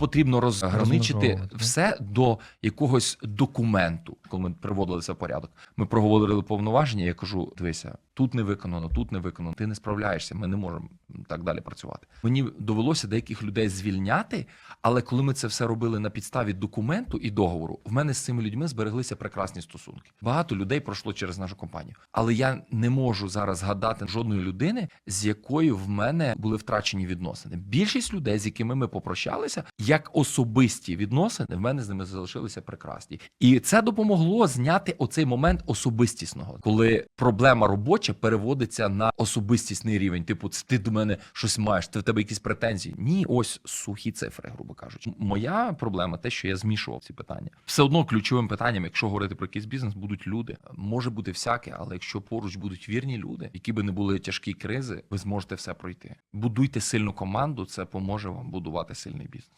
потрібно розграничити все до якогось документу. Коли ми приводили це в порядок, ми проговорили повноваження. Я кажу: дивися, тут не виконано, тут не виконано. Ти не справляєшся. Ми не можемо так далі працювати. Мені довелося деяких людей звільняти, але коли ми це все робили на підставі документу і договору, в мене з цими людьми збереглися прекрасні стосунки. Багато людей пройшло через нашу компанію, але я не можу зараз згадати жодної людини, з якою в мене були втрачені відносини. Більшість людей, з якими ми попрощалися, як особисті відносини, в мене з ними залишилися прекрасні, і це допомогло зняти оцей момент особистісного, коли проблема робоча переводиться на особистісний рівень. Типу, «Це ти до мене щось маєш, ти в тебе якісь претензії. Ні, ось сухі цифри, грубо кажучи. Моя проблема те, що я змішував ці питання. Все одно ключовим питанням, якщо говорити про якийсь бізнес, будуть люди. Може бути всяке, але якщо поруч будуть вірні люди, які би не були тяжкі кризи, ви зможете все пройти. Будуйте сильну команду, це поможе вам будувати сильний бізнес.